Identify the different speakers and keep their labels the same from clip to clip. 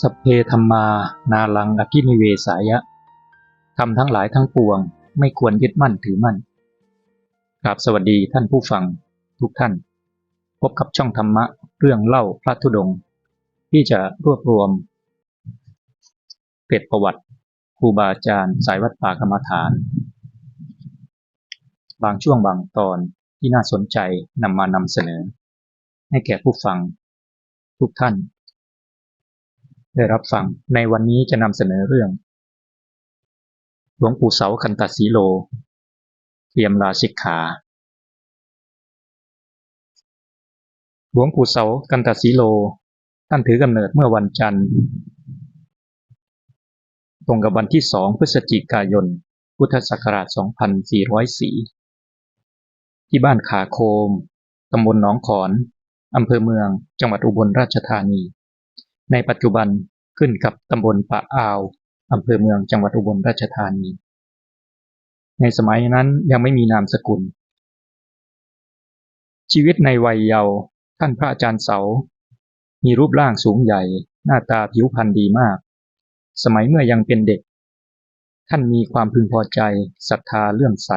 Speaker 1: สพเพธรรมา นาลังอภินิเวสายะทำทั้งหลายทั้งปวง ไม่ควรยึดมั่นถือมั่นกราบสวัสดีท่านผู้ฟังทุกท่าน พบกับช่องธรรมะเรื่องเล่าพระธุดง ที่จะรวบรวมเกร็ดประวัติครูบาอาจารย์ สายวัดป่ากรรมฐาน บางช่วงบางตอนที่น่าสนใจนำมานำเสนอ ให้แก่ผู้ฟังทุกท่าน ได้รับฟังในวันนี้จะนำเสนอเรื่อง หลวงปู่เสาคันตสีโล เตรียมลาสิกขา หลวงปู่เสากันตสีโล ท่านถือกำเนิดเมื่อวันจันทร์ ตรงกับวันที่สองพฤศจิกายน พุทธศักราช 2404 ที่บ้านขาโคม ตำบลหนองขอน อำเภอเมือง จังหวัดอุบลราชธานีในปัจจุบัน ขึ้นกับตำบลปะอาวอำเภอเมืองจังหวัดอุบลราชธานี ในสมัยนั้นยังไม่มีนามสกุล ชีวิตในวัยเยาว์ท่านพระอาจารย์เสา มีรูปร่างสูงใหญ่ หน้าตาผิวพรรณดีมาก สมัยเมื่อยังเป็นเด็ก ท่านมีความพึงพอใจศรัทธาเลื่อมใส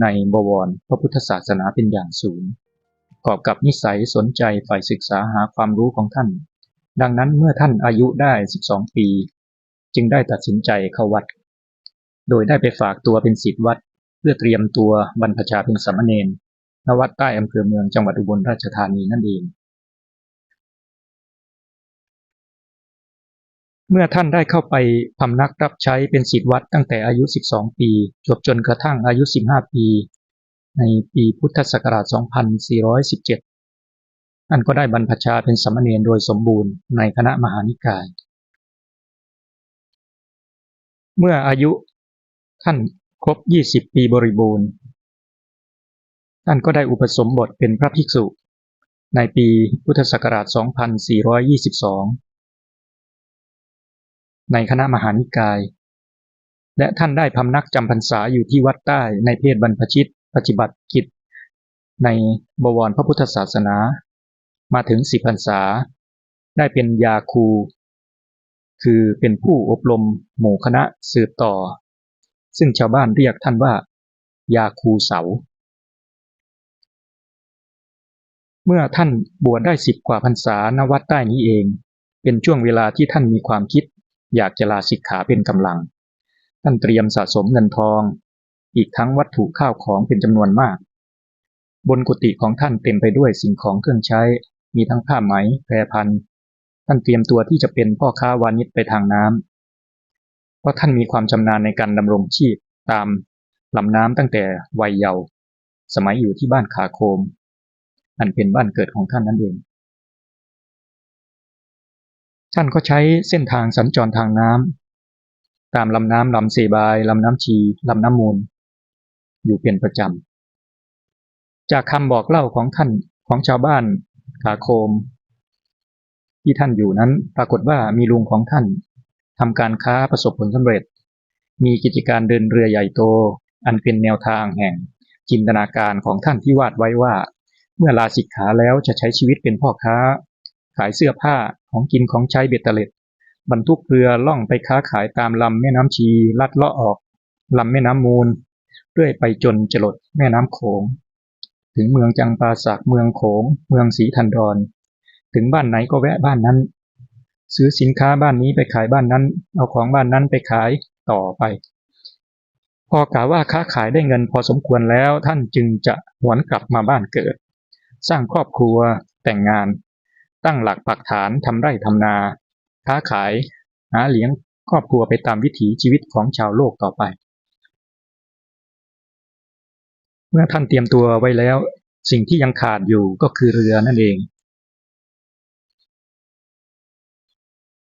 Speaker 1: ในบวรพระพุทธศาสนาเป็นอย่างสูงประกอบกับนิสัยสนใจฝ่ายศึกษาหาความรู้ของท่าน ดังนั้นเมื่อท่านอายุได้ 12 ปี จึงได้ตัดสินใจเข้าวัด โดยได้ไปฝากตัวเป็นศิษย์วัด เพื่อเตรียมตัวบรรพชาเป็นสามเณรณวัดใต้อำเภอเมืองจังหวัดอุบลราชธานีนั่นเอง เมื่อท่านได้เข้าไปพำนักรับใช้เป็นศิษย์วัดตั้งแต่อายุ 12 ปี จบจนกระทั่งอายุ 15 ปี ในปีพุทธศักราช 2417 ท่านก็ได้บรรพชาเป็นสมเณรโดยสมบูรณ์ในคณะมหานิกาย เมื่ออายุท่านครบ 20 ปีบริบูรณ์ ท่านก็ได้อุปสมบทเป็นพระภิกษุ ในปีพุทธศักราช 2422 ในคณะมหานิกาย และท่านได้พำนักจำพรรษาอยู่ที่วัดใต้ในเพศบรรพชิต ปฏิบัติกิจ ในบวรพระพุทธศาสนา มาถึงสิบพรรษา ได้เป็นยาคู คือเป็นผู้อบรมหมู่คณะสืบต่อ ซึ่งชาวบ้านเรียกท่านว่า ยาคูเสา เมื่อท่านบวชได้สิบกว่าพรรษาณวัดใต้นี้เอง เป็นช่วงเวลาที่ท่านมีความคิด อยากจะลาสิกขาเป็นกำลัง ท่านเตรียมสะสมเงินทอง อีกทั้งวัตถุข้าวของเป็นจำนวนมากบนกุฏิของท่านเต็มไปด้วยสิ่งของเครื่องใช้ มีทั้งผ้าไหมแพรพันท่านเตรียมตัวที่จะเป็นพ่อค้าวานิชไปทางน้ำเพราะท่านมีความชำนาญในการดำรงชีพตามลำน้ำตั้งแต่วัยเยาว์สมัยอยู่ที่บ้านขาโคม อันเป็นบ้านเกิดของท่านนั่นเอง ท่านก็ใช้เส้นทางสัญจรทางน้ำตามลำน้ำลำเซบายลำน้ำชีลำน้ำมูล อยู่เป็นประจำจากคำบอกเล่าของท่านของชาวบ้าน ขาโคม ที่ท่านอยู่นั้นปรากฏว่ามีลุงของท่านทำการค้าประสบผลสำเร็จ มีกิจการเดินเรือใหญ่โต อันเป็นแนวทางแห่งจินตนาการของท่านที่วาดไว้ว่า เมื่อลาสิกขาแล้วจะใช้ชีวิตเป็นพ่อค้า ขายเสื้อผ้าของกินของใช้เบ็ดเตล็ดบรรทุกเรือล่องไปค้าขายตามลำแม่น้ำชี ลัดเลาะออกลำแม่น้ำมูลเรื่อยไปจนจรดแม่น้ำโขง ถึงเมืองจังปาสักเมืองโขง เมืองศรีทันดร ถึงบ้านไหนก็แวะบ้านนั้น ซื้อสินค้าบ้านนี้ไปขายบ้านนั้น เอาของบ้านนั้นไปขายต่อไป พอกล่าวว่าค้าขายได้เงินพอสมควรแล้วท่านจึงจะหวนกลับมาบ้านเกิด สร้างครอบครัว แต่งงาน ตั้งหลักปักฐานทำไร่ทำนา ค้าขาย หาเลี้ยงครอบครัวไปตามวิถีชีวิตของชาวโลกต่อไปเมื่อท่านเตรียมตัวไว้แล้ว สิ่งที่ยังขาดอยู่ก็คือเรือนั่นเอง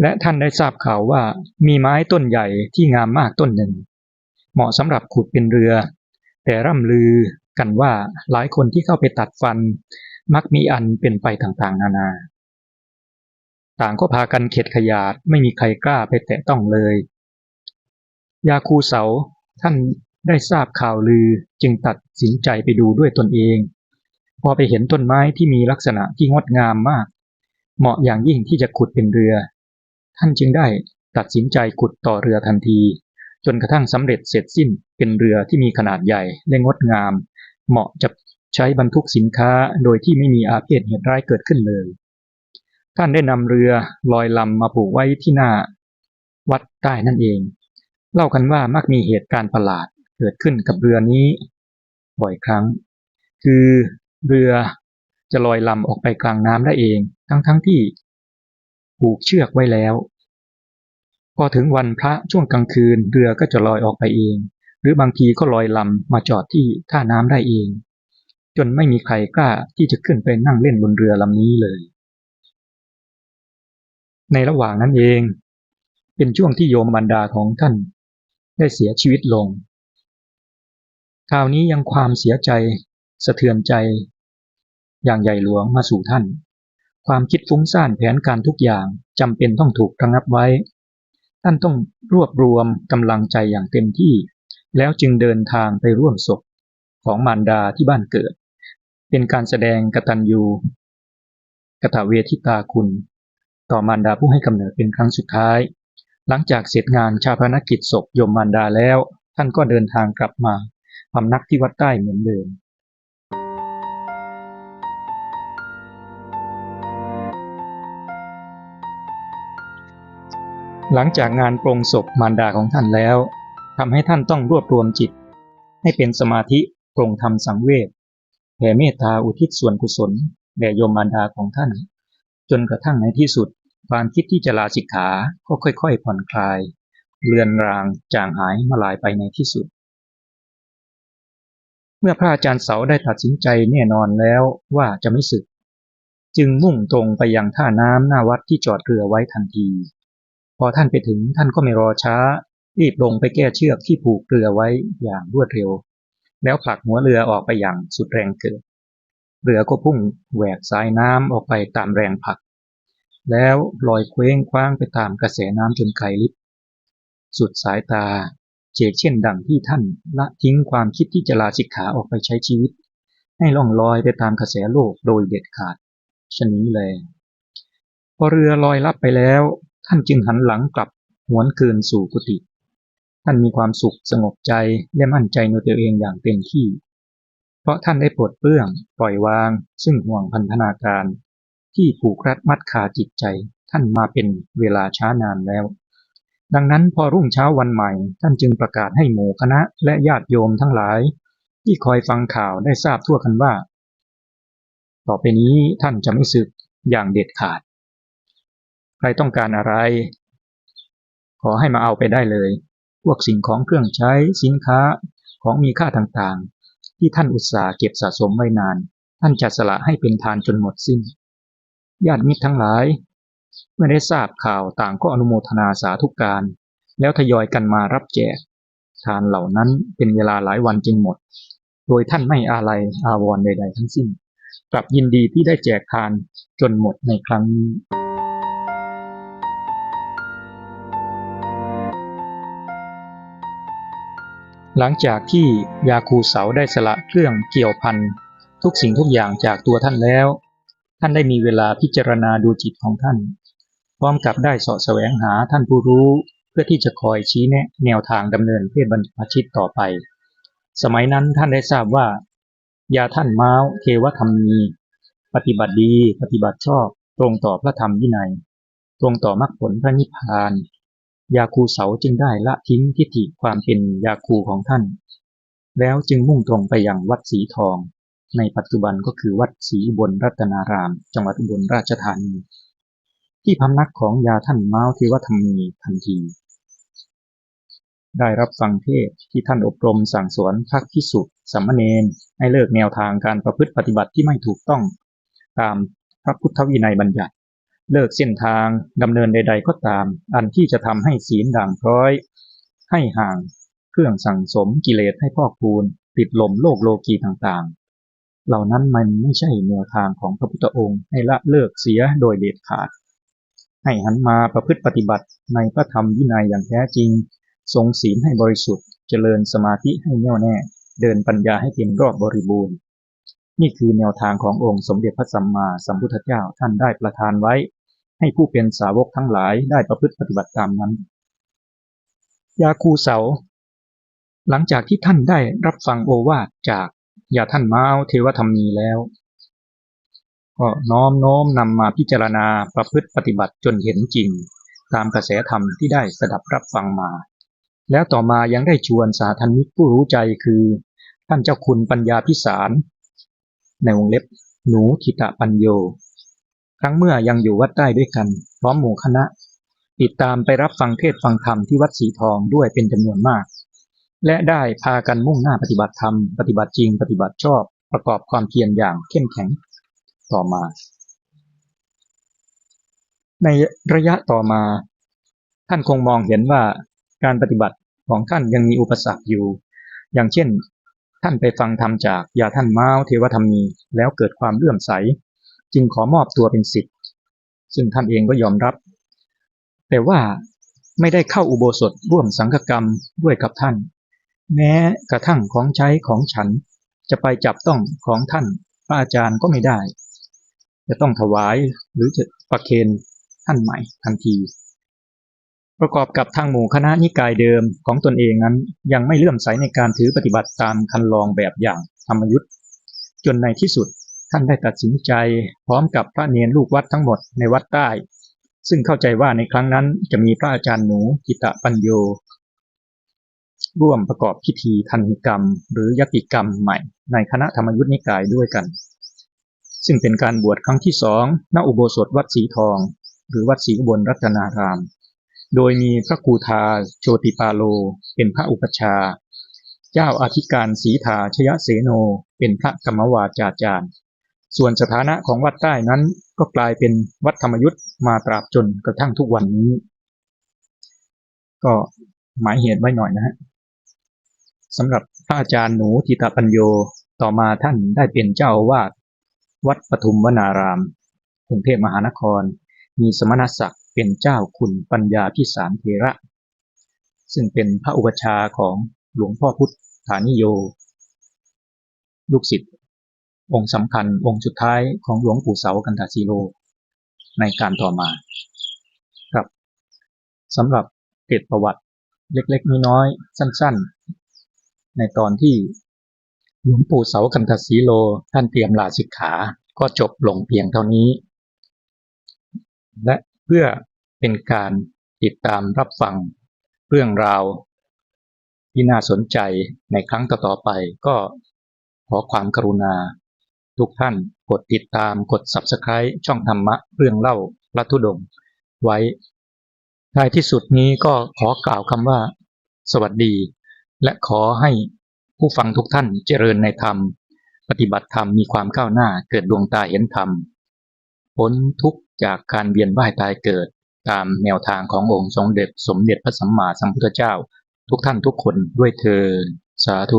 Speaker 1: และท่านได้ทราบข่าวว่ามีไม้ต้นใหญ่ที่งามมากต้นหนึ่ง เหมาะสำหรับขุดเป็นเรือ แต่ร่ำลือกันว่าหลายคนที่เข้าไปตัดฟัน มักมีอันเป็นไปต่างๆ นานา ต่างก็พากันเข็ดขยาดไม่มีใครกล้าไปแตะต้องเลย ยาคูเสาท่านได้ทราบข่าวลือจึงตัดสินใจไปดูด้วยตนเอง พอไปเห็นต้นไม้ที่มีลักษณะที่งดงามมาก เหมาะอย่างยิ่งที่จะขุดเป็นเรือ ท่านจึงได้ตัดสินใจขุดต่อเรือทันที จนกระทั่งสำเร็จเสร็จสิ้นเป็นเรือที่มีขนาดใหญ่และงดงาม เหมาะจะใช้บรรทุกสินค้าโดยที่ไม่มีอาเพศเหตุร้ายเกิดขึ้นเลย ท่านได้นำเรือลอยลำมาผูกไว้ที่หน้า วัดใต้นั่นเอง เล่ากันว่ามักมีเหตุการณ์ประหลาดเกิดขึ้นกับเรือนี้ บ่อยครั้ง คือ เรือจะลอยลำออกไปกลางน้ำได้เอง ทั้งๆทที่ผูกเชือกไว้แล้ว พอถึงวันพระช่วงกลางคืนเรือก็จะลอยออกไปเอง หรือบางทีก็ลอยลำมาจอดที่ท่าน้ำได้เอง จนไม่มีใครกล้าที่จะขึ้นไปนั่งเล่นบนเรือลำนี้เลย ในระหว่างนั้นเอง เป็นช่วงที่โยมบรรดาของท่าน ได้เสียชีวิตลงคราวนี้ยังความเสียใจ สะเทือนใจ อย่างใหญ่หลวงมาสู่ท่าน ความคิดฟุ้งซ่านแผนการทุกอย่างจำเป็นต้องถูกระงับไว้ ท่านต้องรวบรวมกำลังใจอย่างเต็มที่ แล้วจึงเดินทางไปร่วมศพของมารดาที่บ้านเกิด เป็นการแสดงกตัญญูกตเวทิตาคุณ ต่อมารดาผู้ให้กำเนิดเป็นครั้งสุดท้าย หลังจากเสร็จงานชาพนกิจศพยมมารดาแล้ว ท่านก็เดินทางกลับมาพำนักที่วัดใต้เหมือนเดิม หลังจากงานปรงศพมารดาของท่านแล้วทำให้ท่านต้องรวบรวมจิต ให้เป็นสมาธิปรงธรรมสังเวชแผ่เมตตาอุทิศส่วนกุศลแด่โยมมารดาของท่าน จนกระทั่งในที่สุด ความคิดที่จะลาสิกขาก็ค่อยๆผ่อนคลาย เลือนรางจางหายมาลายไปในที่สุด เมื่อพระอาจารย์เสาได้ตัดสินใจแน่นอนแล้วว่าจะไม่สึก จึงมุ่งตรงไปยังท่าน้ำหน้าวัดที่จอดเรือไว้ทันที พอท่านไปถึงท่านก็ไม่รอช้า รีบลงไปแก้เชือกที่ผูกเรือไว้อย่างรวดเร็ว แล้วผลักหัวเรือออกไปอย่างสุดแรงเกิด เรือก็พุ่งแหวกสายน้ำออกไปตามแรงผลัก แล้วลอยเคว้งคว้างไปตามกระแสน้ำจนไกลลิบสุดสายตาเจกเช่นดังที่ท่านละทิ้งความคิดที่จะลาสิกขาออกไปใช้ชีวิต ให้ล่องลอยไปตามกระแสโลกโดยเด็ดขาดชนี้เลยพอเรือลอยลับไปแล้ว ท่านจึงหันหลังกลับหวนคืนสู่กุฏิท่านมีความสุขสงบใจและมั่นใจในตัวเองอย่างเต็มที่ เพราะท่านได้ปลดเปลื้องปล่อยวาง ซึ่งห่วงพันธนาการ ที่ผูกรัดมัดขาจิตใจ ท่านมาเป็นเวลาช้านานแล้ว ดังนั้นพอรุ่งเช้าวันใหม่ ท่านจึงประกาศให้หมู่คณะและญาติโยมทั้งหลาย ที่คอยฟังข่าวได้ทราบทั่วกันว่า ต่อไปนี้ท่านจะไม่สึกอย่างเด็ดขาด ใครต้องการอะไร ขอให้มาเอาไปได้เลย พวกสิ่งของเครื่องใช้สินค้าของมีค่าต่างๆ ที่ท่านอุตส่าห์เก็บสะสมไว้นาน ท่านจะสละให้เป็นทานจนหมดสิ้น ญาติมิตรทั้งหลาย เมื่อได้ทราบข่าวต่างก็อนุโมทนาสาธุการ แล้วทยอยกันมารับแจก ทานเหล่านั้นเป็นเวลาหลายวันจึงหมด โดยท่านไม่อาลัยอาวรณ์ใด ๆ ทั้งสิ้น กลับยินดีที่ได้แจกทานจนหมดในครั้งนี้ หลังจากที่ยาคูเสาได้สละเครื่องเกี่ยวพันทุกสิ่งทุกอย่างจากตัวท่านแล้ว ท่านได้มีเวลาพิจารณาดูจิตของท่าน พร้อมกับได้สาะแสวงหาท่านผู้รู้ เพื่อที่จะคอยชี้แนะแนวทางดำเนินเพศบรรพชิตต่อไป สมัยนั้นท่านได้ทราบว่า ยาท่านม้าวเทวธรรมมีปฏิบัติดี ปฏิบัติชอบ ตรงต่อพระธรรมวินัย ตรงต่อมรรคผลพระนิพพาน ยาคูเสาจึงได้ละทิ้งทิฏฐิความเป็นยาคูของท่าน แล้วจึงมุ่งตรงไปยังวัดสีทอง ในปัจจุบันก็คือวัดศรีบลรัตนาราม จังหวัดอุบลราชธานี ที่พำนักของยาท่านเม้าวเทวธรรมมีทันที ได้รับฟังเทศที่ท่านอบรมสั่งสอนพักพิสุสัมมเนนให้เลิกแนวทางการประพฤติปฏิบัติที่ไม่ถูกต้อง ตามพระพุทธวินัยบัญญัติ เลิกเส้นทางดำเนินใด ๆ ก็ตาม อันที่จะทำให้ศีลด่างพร้อย ให้ห่างเครื่องสั่งสมกิเลสให้พอกพูนติดลมโลกโลกีต่างๆ เหล่านั้นมันไม่ใช่แนวทางของพระพุทธองค์ให้ละเลิกเสียโดยเด็ดขาด ให้หันมาประพฤติปฏิบัติในพระธรรมวินัยอย่างแท้จริง ทรงศีลให้บริสุทธิ์ เจริญสมาธิให้แน่วแน่ เดินปัญญาให้เต็มรอบบริบูรณ์ นี่คือแนวทางขององค์สมเด็จพระสัมมาสัมพุทธเจ้าท่านได้ประทานไว้ ให้ผู้เป็นสาวกทั้งหลายได้ประพฤติปฏิบัติตามนั้น ยาคูเสา หลังจากที่ท่านได้รับฟังโอวาทจากยาท่านม้าวเทวธรรมนีแล้ว ก็น้อมโน้มนำมาพิจารณาประพฤติปฏิบัติจนเห็นจริง ตามกระแสธรรมที่ได้สดับรับฟังมา แล้วต่อมายังได้ชวนสาธมิกผู้รู้ใจคือ ท่านเจ้าคุณปัญญาพิสาร ในวงเล็บหนูทิตะปัญโย ครั้งเมื่อยังอยู่วัดใต้ด้วยกัน พร้อมหมู่คณะ ติดตามไปรับฟังเทศฟังธรรมที่วัดสีทองด้วยเป็นจำนวนมาก และได้พากันมุ่งหน้าปฏิบัติธรรม ปฏิบัติจริง ปฏิบัติชอบ ประกอบความเพียรอย่างเข้มแข็งต่อมา ในระยะต่อมา ท่านคงมองเห็นว่าการปฏิบัติของท่านยังมีอุปสรรคอยู่ อย่างเช่น ท่านไปฟังธรรมจากยาท่านเมาเทวธรรมี แล้วเกิดความเลื่อมใส จึงขอมอบตัวเป็นศิษย์ซึ่งท่านเองก็ยอมรับ แต่ว่าไม่ได้เข้าอุโบสถร่วมสังฆกรรมด้วยกับท่าน แม้กระทั่งของใช้ของฉันจะไปจับต้องของท่านพระอาจารย์ก็ไม่ได้ จะต้องถวายหรือจะประเคนท่านใหม่ทันที ประกอบกับทางหมู่คณะนิกายเดิมของตนเองนั้น ยังไม่เลื่อมใสในการถือปฏิบัติตามคันลองแบบอย่างธรรมยุทธ์จนในที่สุด ท่านได้ตัดสินใจพร้อมกับพระเนียนลูกวัดทั้งหมดในวัดใต้ ซึ่งเข้าใจว่าในครั้งนั้นจะมีพระอาจารย์หนูกิตะปัญโย ร่วมประกอบพิธีทันกรรม หรือยติกรรมใหม่ ในคณะธรรมยุทธนิกายด้วยกัน ซึ่งเป็นการบวชครั้งที่สองณอุโบสถวัดสีทอง หรือวัดศรีอุบลรัตนาราม โดยมีพระครูทาโชติปาโล เป็นพระอุปชาเจ้าอาธิการศรีทาชยเสโนเป็นพระกรรมวาจาจารย์ ส่วนสถานะของวัดใต้นั้นก็กลายเป็นวัดธรรมยุทธ์มาตราบจนกระทั่งทุกวันนี้ ก็หมายเหตุไว้หน่อยนะฮะสำหรับพระอาจารย์หนูทิตาปัญโยต่อมาท่านได้เป็นเจ้าวาสวัดปทุมวนารามกรุงเทพมหานคร มีสมณศักดิ์เป็นเจ้าคุณปัญญาพิสารเทระ ซึ่งเป็นพระอุปชาของหลวงพ่อพุทธานิโย ลูกศิษย์ องค์สำคัญองค์สุดท้ายของหลวงปู่เสากันตาซีโลในการต่อมาครับสำหรับเกร็ดประวัติเล็กๆน้อยๆสั้นๆ ในตอนที่หลวงปู่เสากันตสีโลท่านเตรียมลาสิกขาก็จบลงเพียงเท่านี้ และเพื่อเป็นการติดตามรับฟังเรื่องราวที่น่าสนใจในครั้งต่อๆไปก็ขอความกรุณา ทุกท่านกดติดตามกด Subscribe ช่องธรรมะเรื่องเล่าพระธุดงไว้ท้ายที่สุดนี้ก็ขอกล่าวคำว่า สวัสดี และขอให้ผู้ฟังทุกท่านเจริญในธรรม ปฏิบัติธรรมมีความก้าวหน้าเกิดดวงตาเห็นธรรมพ้นทุกจากการเวียนว่ายตายเกิดตามแนวทางขององค์สมเด็จสมเด็จพระสัมมาสัมพุทธเจ้า ทุกท่านทุกคนด้วยเธอสาธุ